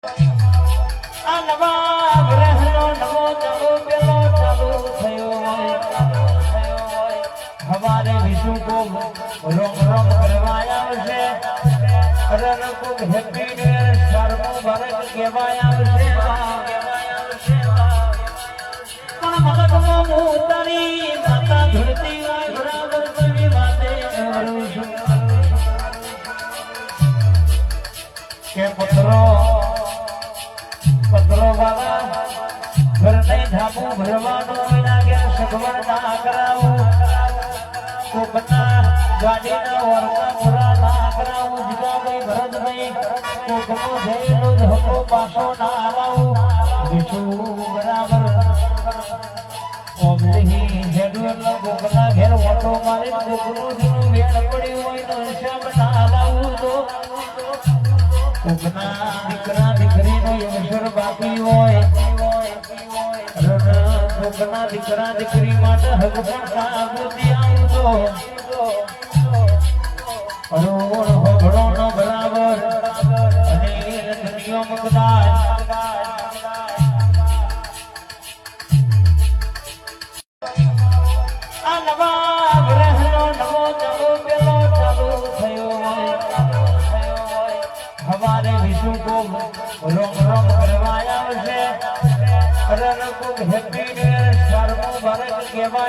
આ નવા ગ્રહનો નવો નવો પેલો ચાલુ થયો હોય થયો હોય હમારે વિશુ કો રોમ રોમ કરવાય કો પત્રો ઘરને ભરવાનો વિના કે સગવડ ના કરાવું કોકના ગાડીના વરકા પૂરા ના કરાવું જીગાભાઈ ભરતભાઈ, કોકનો જયેલો ધક્કો પાછો ના આલાવું બીજું બરાબર. ઓમલી હેડવેલનો કોકના ઘેર ઓટો મારી, કોકનું જૂનું મેળ પડ્યું હોય તો હિસાબ ના આલાવું તો. કોકના દીકરા રન દીકરા દીકરી માટે હક પણ કાબૂતી આવતો અરોણ હોભળો નો બરાબર અને દુનિયો મગદાર આ નવા ગ્રહનો નવો નવો પેલો ચાલુ થયો હોય. થયો હોય હમારે વિશુ કો રોમ રોમ કરવાય આવશે. રન હેપી કે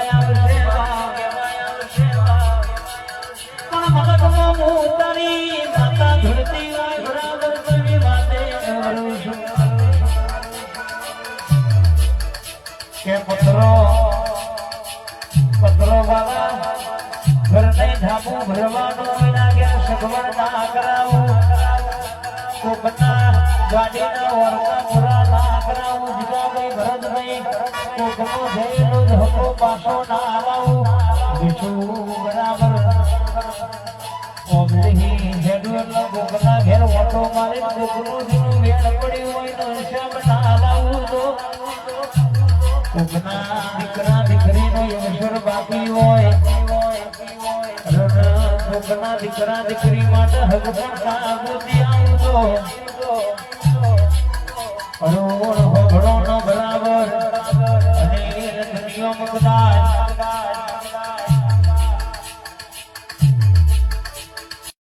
પત્રો પત્રો વાળા ઘરને ધાબુ ભરવાનો વિના કે સગવડ ના કરાવું કોકના ગાડીના તો તો કોકના દીકરા દીકરા માટે હક પણ કાબૂતી આવતો અરોણ